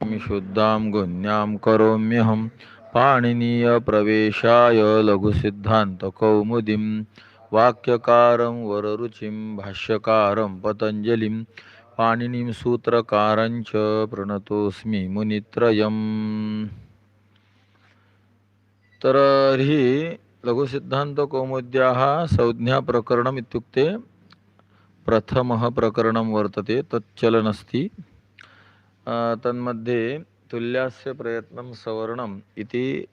शुद्धां गुण्यां करोम्यहं। पाणिनीयप्रवेशाय लघुसिद्धान्तकौमुदीं। वाक्यकारं वररुचिं भाष्यकारं पतञ्जलिं। पाणिनीं सूत्रकारञ्च प्रणतोऽस्मि मुनित्रयम्। तर्हि लघुसिद्धान्तकौमुद्याः संज्ञाप्रकरणम् इत्युक्ते प्रथमः प्रकरणं वर्तते तच्चलनस्ति। अ, तन्मध्ये तुल्यास्य प्रयत्नं सवर्णम् इति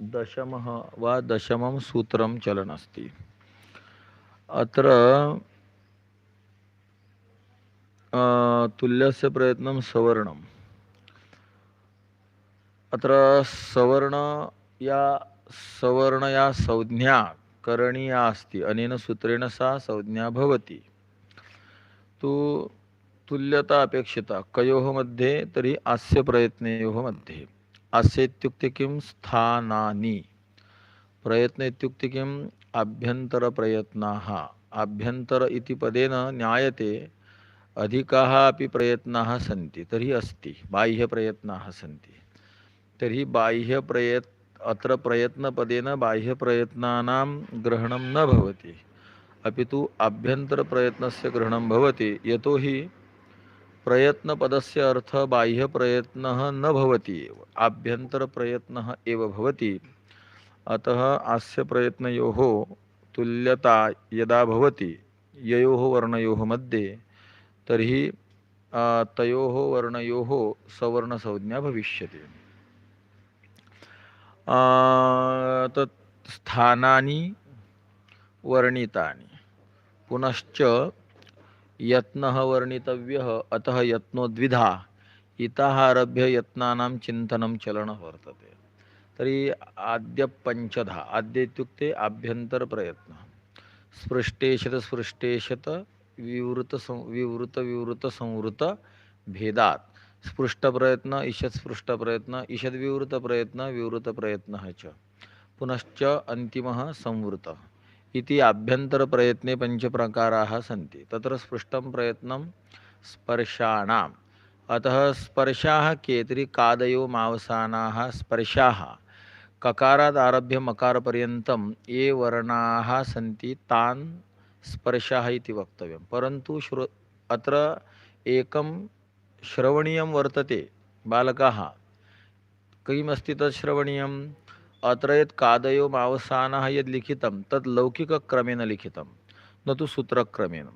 दशमः वा दशमं सूत्रं चलनस्ति। अत्र तुल्यस्य प्रयत्नं सवर्णम्। अत्र सवर्ण या सवर्ण या संज्ञा करणीया अस्ति। अनेन सूत्रेण सा संज्ञा भवति। तु तुल्यता अपेक्षिता कयोः मध्ये तर्हि आस्य प्रयत्नयोः मध्ये अस्य इत्युक्ते किं? स्थानानि. प्रयत्न इत्युक्ते किम् आभ्यन्तरप्रयत्नाः आभ्यन्तर इति पदेन ज्ञायते अधिकाः अपि प्रयत्नाः सन्ति तर्हि अस्ति बाह्यप्रयत्नाः सन्ति. तर्हि बाह्यप्रयत् अत्र प्रयत्नपदेन बाह्यप्रयत्नानां ग्रहणं न भवति. अपि तु आभ्यन्तरप्रयत्नस्य ग्रहणं भवति यतोहि प्रयत्नपदस्य अर्थः बाह्यप्रयत्नः न भवति एव आभ्यन्तरप्रयत्नः एव भवति। अतः अस्य प्रयत्नयोः तुल्यता यदा भवति ययोः वर्णयोः मध्ये तर्हि तयोः वर्णयोः सवर्णसंज्ञा भविष्यति। तत् स्थानानि वर्णितानि पुनश्च यत्नः वर्णितव्यः अतः यत्नो द्विधा इतारभ्य आरभ्य यत्नानां चिन्तनं चलनं वर्तते। तर्हि आद्य पंचधा आद्य इत्युक्ते आभ्यन्तरप्रयत्नः। स्पृष्टेशत स्पृष्टेशत विवृत विवृत विवृत संवृत भेदात। स्पृष्ट प्रयत्न ईषद स्पृष्ट प्रयत्न ईषद विवृत प्रयत्न विवृतप्रयत्न विवृतप्रयत्नः च। पुनश्च अन्तिमः संवृत्त इति आभ्यन्तरप्रयत्ने पञ्चप्रकाराः सन्ति। तत्र स्पृष्टं प्रयत्नं स्पर्शाणाम् अतः स्पर्शाः के तर्हि कादयो मावसानाः स्पर्शाः। ककारात् आरभ्य मकारपर्यन्तं ये वर्णाः सन्ति तान् स्पर्शाः इति वक्तव्यं। परन्तु श्रु अत्र एकं श्रवणीयं वर्तते बालकाः। किमस्ति तत् श्रवणीयम्? अत्र यत् कादयो मावसानः यद् लिखितं तत् लौकिकक्रमेण लिखितं न तु सूत्रक्रमेण।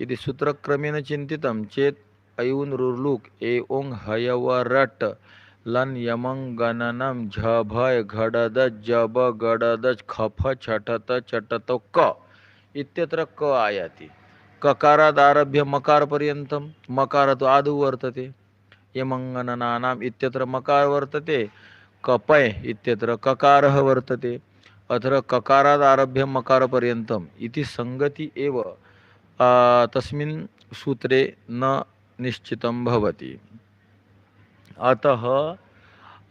यदि सूत्रक्रमेण चिन्तितं चेत् अयुन् रुर्लुक् ए ओङ् हयवरट् लन् यमं गणनं झभय घडद जब गडद खफ छटत चटत क इत्यत्र क आयाति। ककारादारभ्य मकारपर्यन्तं मकार तु आदौ वर्तते। यमङ्गणनानाम् इत्यत्र मकार वर्तते। कपय इत्यत्र ककारः वर्तते. अत्र ककारादारभ्य मकारपर्यन्तम् इति सङ्गति एव तस्मिन् सूत्रे न निश्चितं भवति। अतः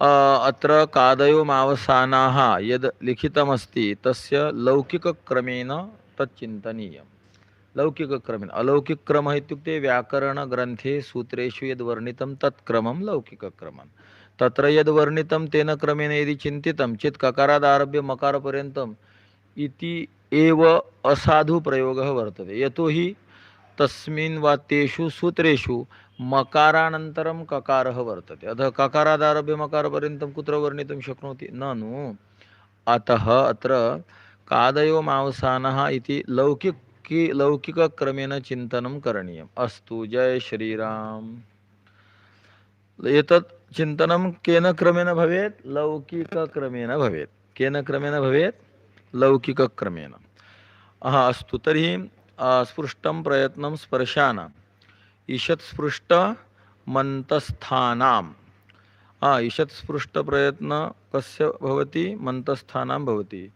अत्र कादयो मावसानाः यद् लिखितमस्ति तस्य लौकिकक्रमेण तच्चिन्तनीयं लौकिकक्रमेण अलौकिकक्रमः इत्युक्ते व्याकरणग्रन्थे सूत्रेषु यद् वर्णितं तत् क्रमं तत्र यद्वर्णितं तेन क्रमेण यदि चिन्तितं चेत् ककारादारभ्य मकारपर्यन्तम् इति एव असाधुप्रयोगः वर्तते। यतोहि तस्मिन् वा तेषु सूत्रेषु मकारानन्तरं ककारः वर्तते। अतः ककारादारभ्य मकारपर्यन्तं कुत्र वर्णितुं शक्नोति? न नु अतः अत्र कादयो मांसानः इति लौकिकी लौकिकक्रमेण चिन्तनं करणीयम्। अस्तु। जय श्रीराम। एतत् चिन्तनं केन क्रमेण भवेत् लौकिकक्रमेण भवेत्। केन क्रमेण भवेत्? लौकिकक्रमेण। हा अस्तु तर्हि आ, स्पृष्टं प्रयत्नं ईषत्स्पृष्ट ईषत् हा ईषत्स्पृष्ट प्रयत्न कस्य भवति? मन्तस्थानां भवति।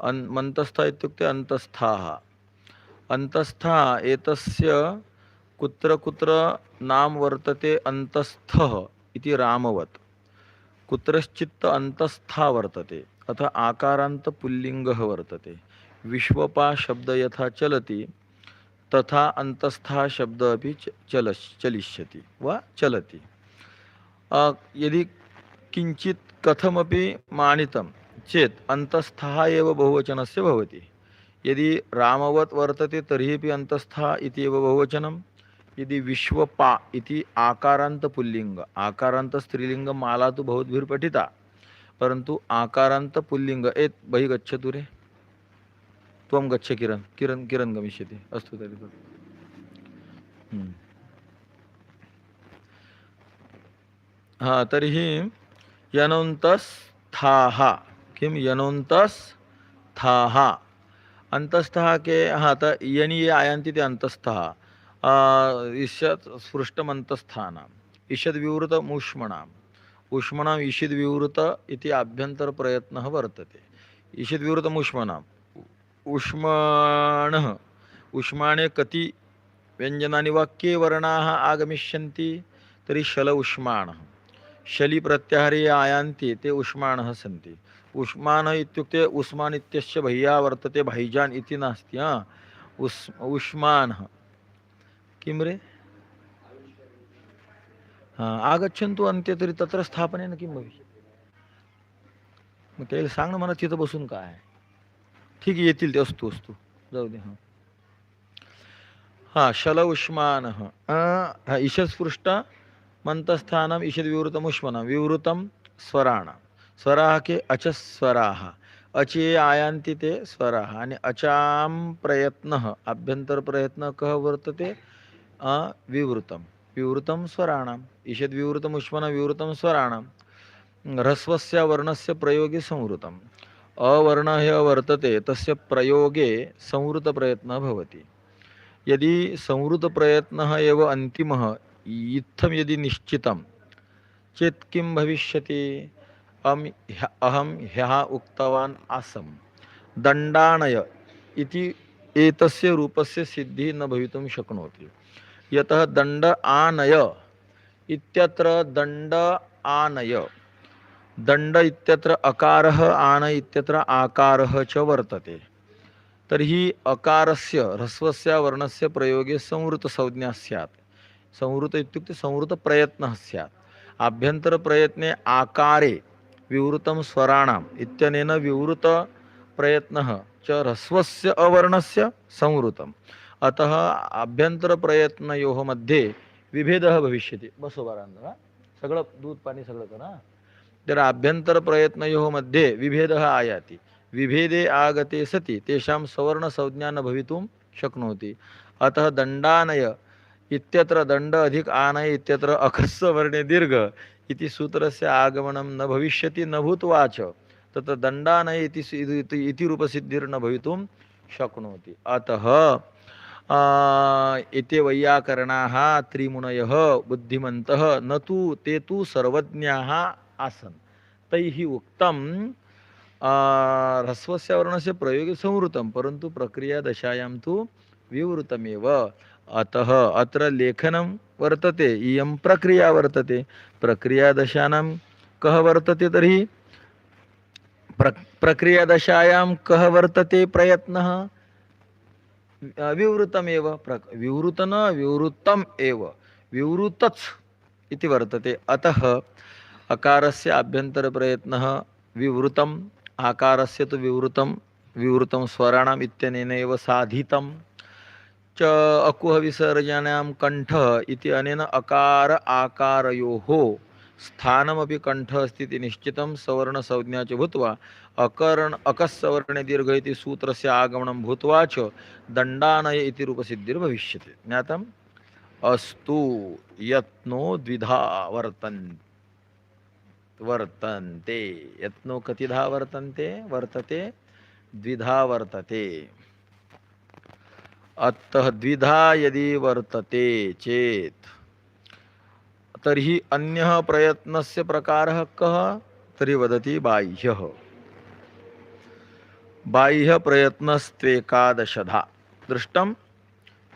अन् मन्तस्थ इत्युक्ते अन्तस्थाः। अन्तस्था एतस्य कुत्र कुत्र नाम वर्तते अन्तस्थः। इति रामवत्। कुत्रश्चित् अन्तस्था वर्तते अथ आकारान्तपुल्लिङ्गः वर्तते। विश्वपा शब्द यथा चलति तथा अंतस्था शब्द अपि च चलस् चलिष्यति वा चलति। यदि किञ्चित् कथमपि मानितं चेत् अंतस्था एव बहुवचनस्य भवति। यदि रामवत् वर्तते तर्हि अपि अन्तस्थः इति एव बहुवचनं यदि विश्वपा इति आकारांत पुल्लिंग आकारान्त स्त्रीलिंग माला तु बहुद्भिः पठिता परन्तु आकारान्त पुल्लिङ्ग एत् बहिः गच्छतु रे? त्वं गच्छ किरण किरन् किरन् गमिष्यति? अस्तु तर्हि हा तर्हि यनोन्तस्थाः किं यनोन्तस्थाः? अन्तस्थः के? हा त यनि ये आयान्ति ते अन्तस्थः। ईषत् स्पृष्टमन्तस्थानाम् ईषद्विवृतमूष्मणाम् ऊष्मणाम् ईषद्विवृत इति आभ्यन्तरप्रयत्नः वर्तते। ईषद्विवृतमूष्मणाम् उष्माणः उष्माणे कति व्यञ्जनानि वा के वर्णाः आगमिष्यन्ति तर्हि शल उष्माणः। शलि प्रत्याहारे आयान्ति ते उष्माणः सन्ति। उष्मानः इत्युक्ते उस्मान् इत्यस्य भैया वर्तते भैजान् इति नास्ति हा। उस् उष्मानः किं रे हा आगच्छन्तु अन्ते तर्हि तत्र स्थापनेन किं भविष्यति मग त्याला सांग ना मला तिथं बसून काय आहे. ठीक आहे येतील ते असतो असतो. जाऊ दे हां. हां शल उष्मानः हा ईशस्पृष्ट मन्तस्थानम् ईषद्विवृतमुष्मनं विवृतं स्वराण. स्वराः के अचस्वराः. अचे आयांती ते स्वराः. आणि अचां प्रयत्नः आभ्यन्तरप्रयत्नः कः वर्तते? अ, विवृतं विवृतं स्वराणाम् ईषद्विवृतमुष्मनं विवृतम स्वराणां। ह्रस्वस्य वर्णस्य प्रयोगे संवृतम्। अवर्णः यः वर्तते तस्य प्रयोगे संवृतप्रयत्नः भवति। यदि संवृतप्रयत्नः एव अन्तिमः इत्थं यदि निश्चितं चेत् किं भविष्यति? अहं अहम अहं ह्यः उक्तवान् आसं दण्डानय इति एतस्य रूपस्य सिद्धिः न भवितुं शक्नोति। यतः दण्ड आनय इत्यत्र दण्ड आनय। दण्ड इत्यत्र अकारः आन इत्यत्र आकारः च वर्तते। तर्हि अकारस्य ह्रस्वस्य वर्णस्य प्रयोगे संवृतसंज्ञा स्यात्। संवृत इत्युक्ते संवृतप्रयत्नः स्यात्। आभ्यन्तरप्रयत्ने आकारे विवृतं स्वराणाम् इत्यनेन विवृतप्रयत्नः च ह्रस्वस्य अवर्णस्य संवृतम्। अतः आभ्यन्तरप्रयत्नयोः मध्ये विभेदः भविष्यति. बसो बारांना सगळं दूध पाणी सगळं करा तर आभ्यन्तरप्रयत्नयोः मध्ये विभेदः आयाति. विभेदे आगते सति तेषां सवर्णसंज्ञा न भवितुं शक्नोति. अतः दंडानय इत्यत्र दण्ड अधिक आनय इत्यत्र अखस्सवर्णे दीर्घ इति सूत्रस्य आगमनं न भविष्यति न भूत्वा च तत्र दंडानय इति इति इति रूपसिद्धिर्न भवितुं शक्नोति. अतः एते वैयाकरणाः त्रिमुनयः बुद्धिमन्तः। न तु ते तु सर्वज्ञाः आसन्। तैः उक्तं ह्रस्वस्य वर्णस्य प्रयोगे संवृतं परन्तु प्रक्रियादशायां तु विवृतमेव। अतः अत्र लेखनं वर्तते इयं प्रक्रिया वर्तते। प्रक्रियादशानां कः वर्तते तर्हि? प्र प्रक्रियादशायां कः वर्तते प्रयत्नः? अ, विवृतमेव प्र विवृत न विवृतम् एव। विवृतच् इति वर्तते। अतः अकारस्य आभ्यन्तरप्रयत्नः विवृतम् आकारस्य तु विवृतं विवृतं स्वराणाम् इत्यनेन एव साधितं च अकुहविसर्जनां कण्ठः इति अनेन अकार आकारयोः स्थानमपि कण्ठः अस्ति इति निश्चितं सवर्णसंज्ञा च भूत्वा अकर्ण अकस्सवर्णे दीर्घ इति सूत्रस्य आगमनं भूत्वा च दण्डानय इति रूपसिद्धिर्भविष्यति। ज्ञातम्? अस्तु यत्नो द्विधा वर्तन् वर्तन्ते। यत्नो कतिधा वर्तन्ते? वर्तते। द्विधा वर्तते। अतः द्विधा यदि वर्तते चेत् तर्हि अन्यः प्रयत्नस्य प्रकारः कः? तर्हि वदति बाह्यः। बाह्यप्रयत्नस्त्वेकादशधा। दृष्टं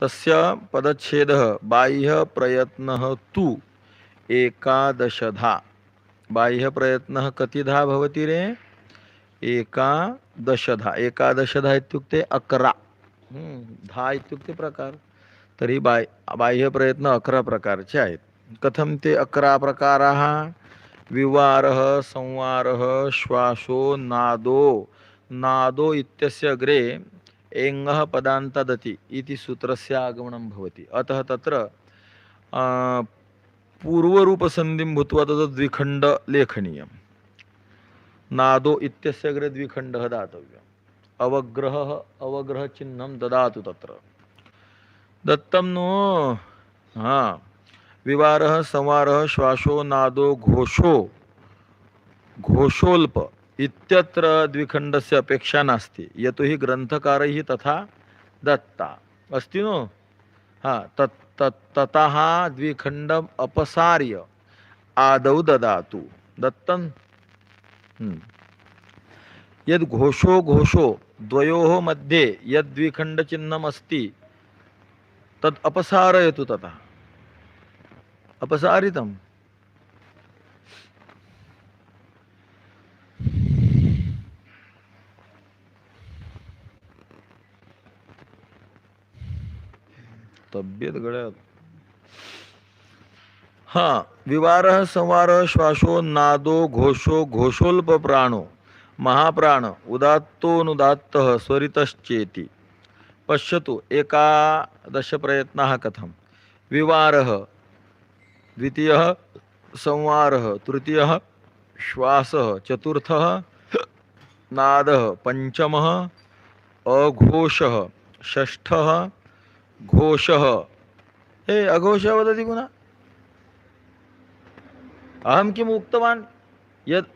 तस्य पदच्छेदः बाह्यप्रयत्नः तु एकादशधा। बाह्यप्रयत्नः कतिधा भवति रे? एकादशधा। एकादशधा इत्युक्ते अकरा। धा इत्युक्ते प्रकार। तर्हि बाह्य प्रयत्न अकरा प्रकारचे आहेत। कथं ते अकरा प्रकाराः? विवारः संवारः श्वासो नादो। नादो इत्यस्य अग्रे एङ्गः पदान्तदति इति सूत्रस्य आगमनं भवति। अतः तत्र पूर्वरूपसन्धिं भूत्वा तद् द्विखण्ड लेखनीयं नादो इत्यस्य अग्रे द्विखण्डः दातव्यम्। अवग्रहः अवग्रहचिह्नं ददातु तत्र। दत्तं नो हा। विवारः संवारः श्वासो नादो घोषो घोषोल्प इत्यत्र द्विखण्डस्य अपेक्षा नास्ति। यतोहि ग्रन्थकारैः तथा दत्ता। अस्ति नो? हा तत् तत् ततः द्विखण्डम् अपसार्य आदौ ददातु। दत्तं? यद यद् घोषो घोषो द्वयोः मध्ये यद् द्विखण्डचिह्नम् अस्ति तद् अपसारयतु ततः। अपसारितम् तब्येत गळ्यात हा विवारः संवारः श्वासो नादो घोषो घोषोल्प प्राणो महाप्राण उदात्तोनुदात्तः स्वरितश्चेति पश्यतु एकादशप्रयत्नः कथं विवारः द्वितीयः संवारः तृतीयः श्वासः चतुर्थः नादः पञ्चमः अघोषः षष्ठः घोषः। हे अघोषः वदति पुनः अहं किम् उक्तवान्? यत्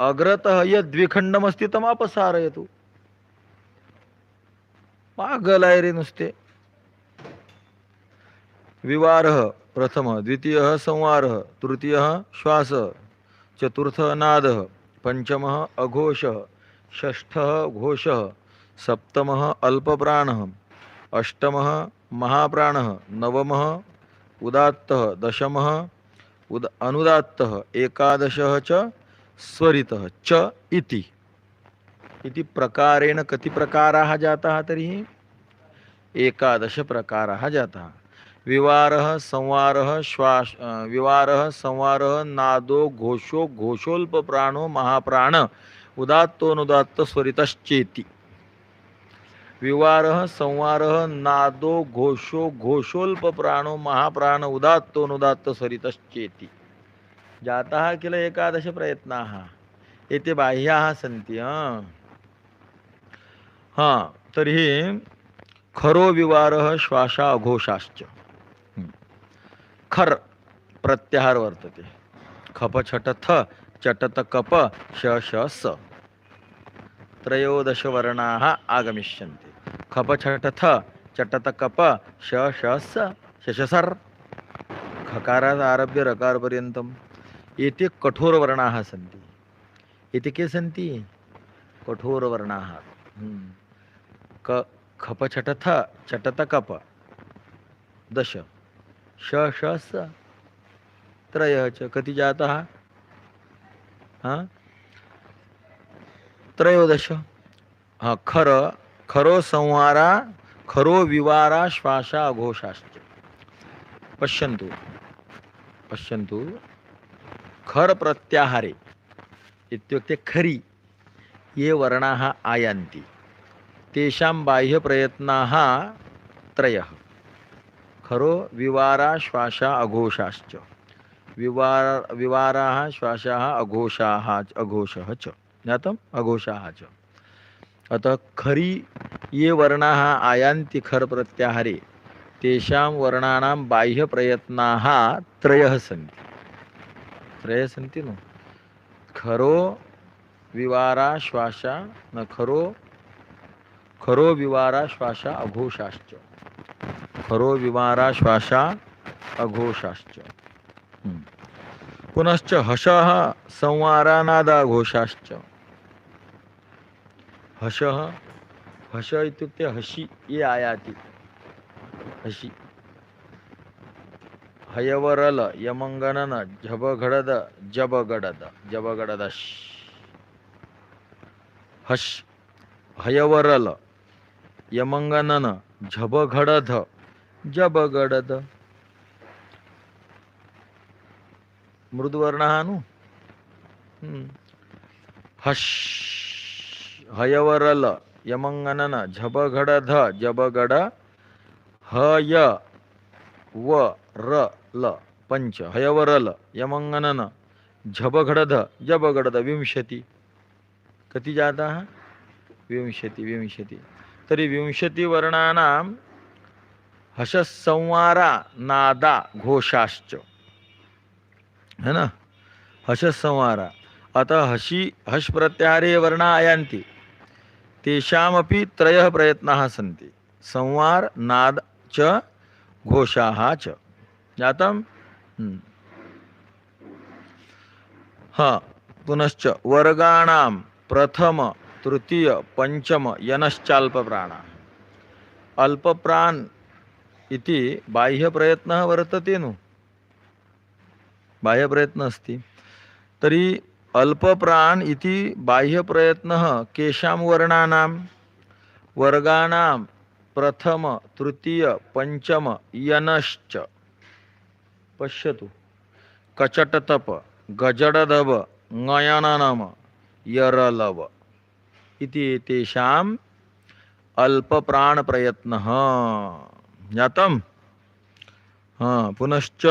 अग्रतः यद् द्विखण्डमस्ति येतो पागल आहे रे नुसते विवारः। प्रथमः द्वितीयः संवारः तृतीयः श्वासः चतुर्थः नाद पञ्चमः अघोषः षष्ठः घोषः सप्तमः अल्पप्राणः अष्टमः महाप्राणः नवमः उदात्तः दशमः उद अनुदात्तः एकादशः च स्वरितः च इति। इति प्रकारेण कति प्रकाराः जाताः तर्हि? एकादशप्रकाराः जाताः। विवारः संवारः श्वास विवारः संवारः नादो घोषो घोषोल्पप्राणो महाप्राण उदात्तोनुदात्त स्वरितश्चेती। विवारः संवारः नादो घोषो घोषोल्पप्राणो महाप्राण उदात्तोनुदात्त स्वरितश्चेती। जाताः किल एकादशप्रयत्नाः एते बाह्याः सन्ति हा। हा तर्हि खरो विवारः श्वासा अघोषाश्च खर् प्रत्याहार वर्तते खप छट थ चटत कप श श स. त्रयोदशवर्णाः आगमिष्यन्ति. खप छट थ चटत कप श श स. शशसर्. खकारात आरभ्य रकारपर्यन्तम्. एते कठोरवर्णाः सन्ति. येथे के सन्ति? कठोरवर्णाः हम्म. क खप छट थ चटत कप. दश. श श स. त्रयः च. कति जातः? हा? त्रयोदश. हा खर खरो संवारा खरो विवारा श्वासा अघोषाश्च पश्यन्तु पश्यन्तु खर प्रत्याहारे इत्युक्ते खरि ये वर्णाः आयान्ति. तेषां बाह्यप्रयत्नाः त्रयः. खरो विवारा श्वासा अघोषाश्च। विवार विवाराः श्वासाः अघोषाः च- अघोषः च। ज्ञातम्? अघोषाः च। अतः खरी ये वर्णाः आयान्ति खर् प्रत्याहारे तेषां वर्णानां बाह्यप्रयत्नाः त्रयः सन्ति। त्रयः सन्ति न? खरो विवारा श्वासा न खरो खरो विवारा श्वासा अघोषाश्च। हरो विवारा श्वासा अघोषाश्च। पुनश्च हसः संवारानादाघोषाश्च हसः हस इत्युक्ते हसि ये आयाति। हसि हयवरल यमङ्गनन झबघडद जबगडद जबगडद हश। हयवरल यमंगनन झबघडध जबगडद मृदुवर्ण हा नु हम्म. हश हयवरल यमंगनन झबघड ध जबगड हय व र ल पंच हयवरल यमंगनन झबघडध जबगडध विंशती कति जाताः विंशति विंशति तर्हि विंशतिवर्णानां हशसंवारा नादा घोषाश्च. है ना? हशसंवारा अतः हशी हश प्रत्याहारे वर्णा आयान्ति। तेषामपि त्रयः प्रयत्नाः सन्ति। संवार नाद च घोषाः च। जातं हा पुनश्च वर्गाणां प्रथम तृतीय पंचम यनश्चाल्पप्राणा। अल्पप्राण इति बाह्यप्रयत्नः वर्तते नु। बाह्यप्रयत्नः अस्ति। तर्हि अल्पप्राण इति बाह्यप्रयत्नः केषां वर्णानां? वर्गाणां प्रथम तृतीय पंचम यनश्च। पश्यतु। कचटतप गजडदव ङयननम यरलव इति एतेषाम् अल्पप्राणप्रयत्नः ज्ञातं हा पुनश्च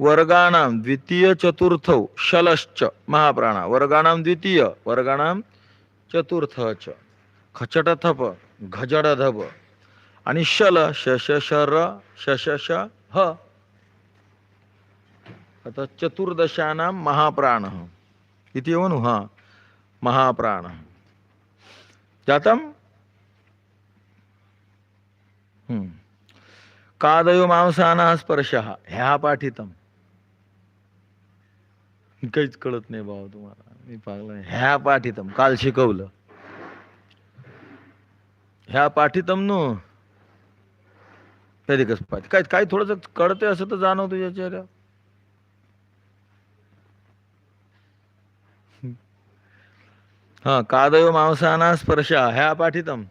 वर्गाणां द्वितीयचतुर्थौ शलश्च महाप्राणा. वर्गाणां द्वितीय वर्गाणाम चतुर्थः च खचटथप घजडधप. आणि शल शशशर शशश ह. आता चतुर्दशानां महाप्राणः. इति एव नु हा महाप्राणः. जातं हम्म. कादयो स्पर्श ह्या पाठितम. काहीच कळत नाही भाऊ तुम्हाला. मी पागलं ह्या पाठितम. काल शिकवलं. ह्या पाठितम नु. कधी कसं पाठ काय काय थोडंसं कळते असं तर जाणवतो या चेहऱ्या हा. कादयो मांसाना स्पर्श ह्या पाठितम्.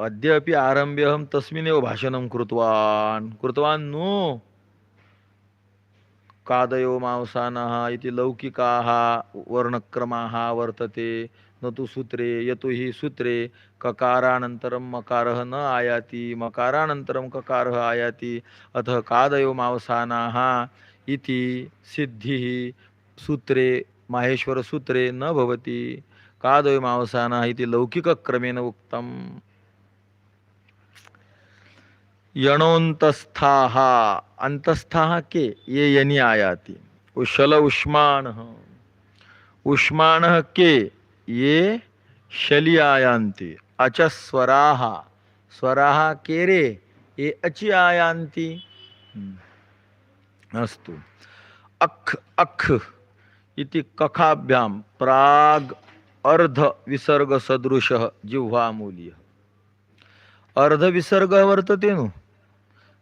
अद्यापि आरम्भे अहं तस्मिन्नेव भाषणं कृतवान्। कृतवान् नु। कादयो मांसानः इति लौकिकाः वर्णक्रमाः वर्तते। न तु सूत्रे यतो हि सूत्रे ककारानन्तरं मकारः न आयाति। मकारानन्तरं ककारः आयाति। अतः कादयो मांसानाः इति सिद्धिः सूत्रे माहेश्वरसूत्रे न भवति। कादयो मांसानः इति लौकिकक्रमेण उक्तम्। यणोन्तस्थाः अन्तस्थाः के? ये यनि आयाति। उशल उष्माणः। उष्माणः के? ये शलि आयान्ति। अचस्वराः स्वराः। के रे? ये अचि आयान्ति। अस्तु। अख् अख् इति कखाभ्यां। प्राग् अर्धविसर्गसदृशः जिह्वामूल्यः। अर्धविसर्गः वर्तते नु?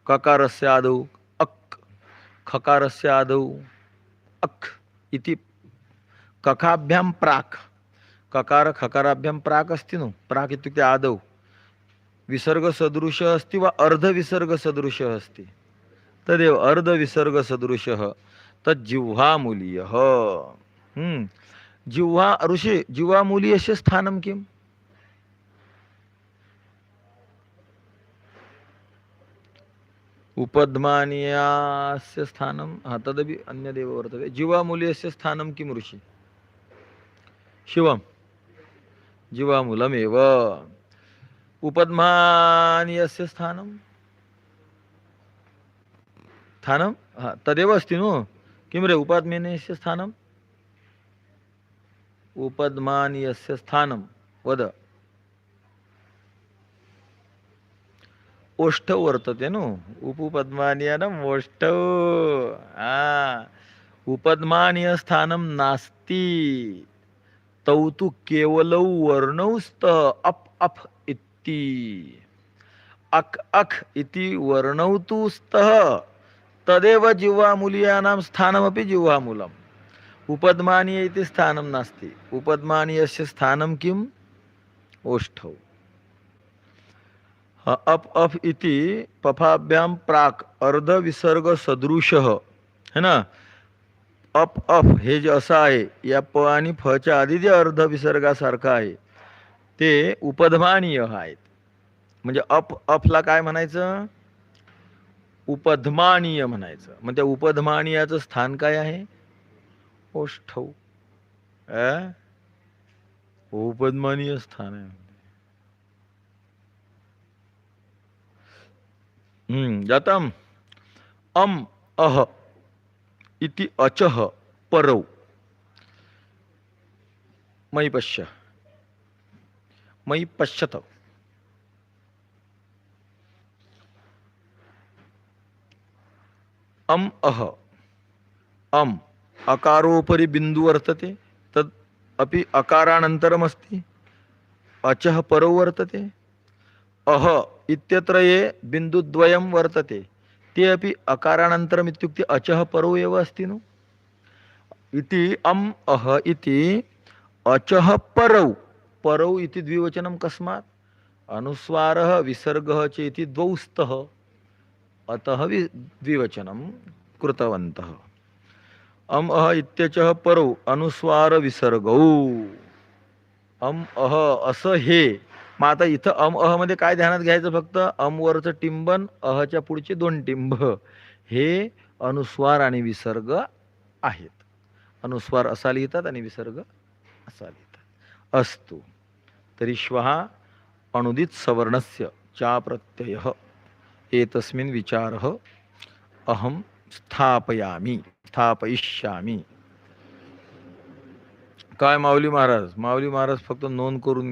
ककारस्य आदौ अक् खकारस्य आदौ अक् इति कखाभ्यां प्राक् ककार खकाराभ्यां प्राक् अस्ति नु? प्राक् इत्युक्ते आदौ। विसर्गसदृशः अस्ति वा अर्धविसर्गसदृशः अस्ति? तदेव अर्धविसर्गसदृशः। तज्जिह्वामूलीयः जिह्वा ऋषि जिह्वामूलीयस्य स्थानं किम्? उपध्मानीयास्य स्थानं हा तदपि अन्यदेव वर्तते. जीवामूल्यस्य स्थानं किं ऋषि? शिवं जीवामूलमेव. उपद्मानियस्य स्थानं? स्थानं? हा तदेव अस्ति नु? किं रे उपाद्मेनस्य स्थानम् उपध्मानीयस्य स्थानं वद। ओष्ठौ वर्तते नु। उपपद्मानीयनम् ओष्ठौ। हा। उपद्मानीयस्थानं नास्ति। तौ तु केवलौ वर्णौ स्तः अप् अफ् इति। अक् अख् इति वर्णौ तु स्तः। तदेव जिह्वामूलीयानां स्थानमपि जिह्वामूलम्। उपद्मानीय इति स्थानं नास्ति। उपद्मानीयस्य स्थानं किम्? अप अफ इति पफाभ्याम प्राक अर्ध विसर्ग सदृश है ना? अप अफ हे जे असं आहे या प आणि फच्या आधी जे अर्ध विसर्गासारखं आहे ते उपधमानीय आहेत. म्हणजे अप अफला काय म्हणायचं? उपधमानीय म्हणायचं. मग त्या उपधमानीयाचं स्थान काय आहे? ओष्ठव अ? उपधमानीय स्थान आहे. जातम. अम अह इति अचह परौ. मयि पश्य. मयि पश्यत. अम अह. अम अकारोपरि बिंदु वर्तते तद अपि अकारानन्तरमस्ति. अचः परौ वर्तते. अह इत्यत्र ये बिन्दुद्वयं वर्तते. ते अपि अकारानन्तरम् इत्युक्ते अचः परौ एव अस्ति नु? इति अम् अह इति अचः परौ. परौ इति द्विवचनं कस्मात्. अनुस्वारः विसर्गः च इति द्वौ स्तः अतः वि द्विवचनं कृतवन्तः. अम् अह इत्यचः परौ. अनुस्वारविसर्गौ अम् अह अस हे. मग आता इथं अम अहमध्ये काय ध्यानात घ्यायचं फक्त? अम वरचं टिंबन अहच्या पुढचे दोन टिंब. हे अनुस्वार आणि विसर्ग आहेत. अनुस्वार असा लिहितात आणि विसर्ग असा लिहितात. अस्तु. तरी श्वः अनुदित सवर्णस्य चा प्रत्यय. एतस्मिन् विचारः अहं स्थापयामि स्थापयिष्यामि. काय माऊली महाराज? माऊली महाराज फक्त नोंद करून